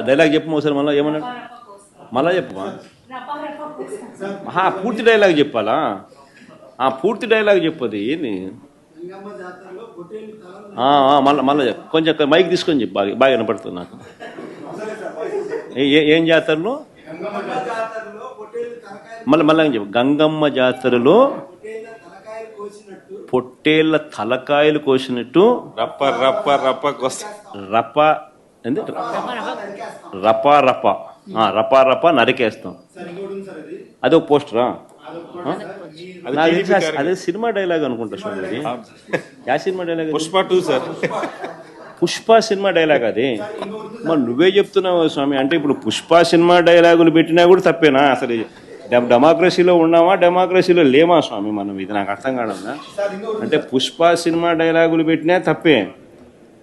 Dialogue చెప్పు ఒకసారి మళ్ళీ? ఏమన్నాడు మళ్ళా చెప్పమా? పూర్తి డైలాగ్ చెప్పాలా? ఆ పూర్తి డైలాగ్ చెప్పది ఏంది? మళ్ళా మళ్ళా చెప్పు. కొంచెం మైక్ తీసుకొని చెప్పు బాగా బాగా వినపడుతుంది నాకు. ఏ- జాతరలో? మళ్ళీ మళ్ళీ చెప్పు? గంగమ్మ జాతరలో పొట్టేళ్ళ తలకాయలు కోసినట్టు రప్ప రప్ప రప్ప కొస్తా. రప ఏంది? రప రప ఆ, రప రప నరికేస్తాం. అది ఒక పోస్టరా? అది సినిమా డైలాగ్ అనుకుంటా స్వామి అది yeah cinema dialogue? Pushpa two sir. Pushpa cinema dialogue అది? మరి నువ్వే చెప్తున్నావు స్వామి అంటే ఇప్పుడు పుష్ప సినిమా డైలాగులు పెట్టినా కూడా తప్పేనా? అసలు డెమ- డెమోక్రసీలో ఉన్నామా డెమోక్రసీలో లేమా స్వామి మనం? ఇది నాకు అర్థం కావడం అంటే పుష్ప సినిమా డైలాగులు పెట్టినా తప్పే.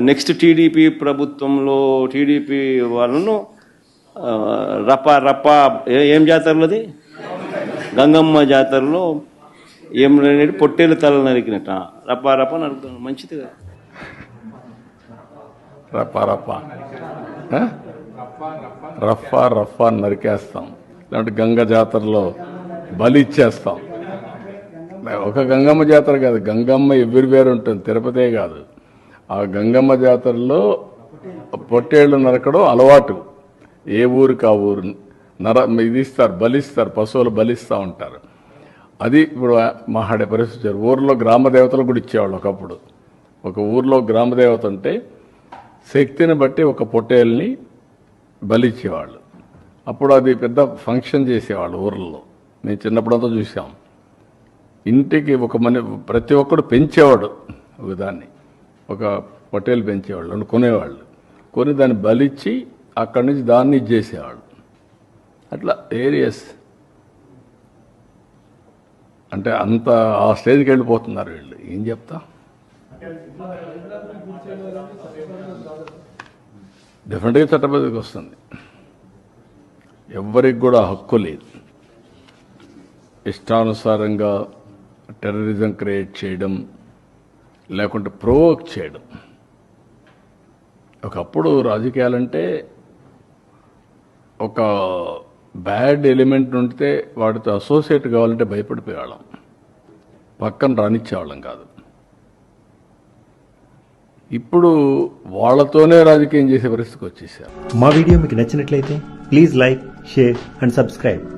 నెక్స్ట్ టీడీపీ ప్రభుత్వంలో టీడీపీ వాళ్ళను ఆ, రప రప ఏం జాతరలోది గంగమ్మ జాతరలో ఏం అనేది పొట్టేలు తల నరికినట్ట రప రప నరుకుతాను. మంచిది కదా. రప్ప రప్ప రఫ రఫ నరికేస్తాం. లేదంటే గంగ జాతరలో బలి ఇచ్చేస్తాం. ఒక గంగమ్మ జాతర కాదు గంగమ్మ ఎవ్రీవేర్ ఉంటుంది తిరుపతే కాదు. ఆ గంగమ్మ జాతరలో పొట్టేళ్ళు నరకడం అలవాటు. ఏ ఊరికి ఆ ఊరు నర ఇది ఇస్తారు బలిస్తారు పశువులు బలిస్తూ ఉంటారు. అది ఇప్పుడు మహాడే పరిస్థితి ఊర్లో గ్రామ దేవతలు కూడా ఇచ్చేవాళ్ళు ఒకప్పుడు. ఒక ఊర్లో గ్రామ దేవత ఉంటే శక్తిని బట్టి ఒక పొట్టేల్ని బలిచ్చేవాళ్ళు. అప్పుడు అది పెద్ద ఫంక్షన్ చేసేవాళ్ళు ఊర్లలో మేము చిన్నప్పుడంతా చూసాం. ఇంటికి ఒక మని ప్రతి ఒక్కడు పెంచేవాడు ఒక దాన్ని. ఒక పొట్టేలు పెంచేవాళ్ళు అంటే కొనేవాళ్ళు. కొని దాన్ని బలిచ్చి అక్కడి నుంచి దాన్ని ఇచ్చేసేవాళ్ళు. అట్లా ఏరియస్. అంటే అంత ఆ స్టేజ్కి వెళ్ళిపోతున్నారు వీళ్ళు. ఏం చెప్తా? డెఫినెట్గా చట్టబద్ధకి వస్తుంది. ఎవ్వరికి కూడా హక్కు లేదు. ఇష్టానుసారంగా టెర్రరిజం క్రియేట్ చేయడం లేకుంటే ప్రోవోక్ చేయడం. ఒకప్పుడు రాజకీయాలంటే ఒక బ్యాడ్ ఎలిమెంట్ ఉంటే వాటితో అసోసియేట్ కావాలంటే భయపడిపోయేవాళ్ళం. పక్కన రానిచ్చేవాళ్ళం కాదు. ఇప్పుడు వాళ్ళతోనే రాజకీయం చేసే పరిస్థితికి వచ్చేసారు. మా వీడియో మీకు నచ్చినట్లయితే please like share and subscribe.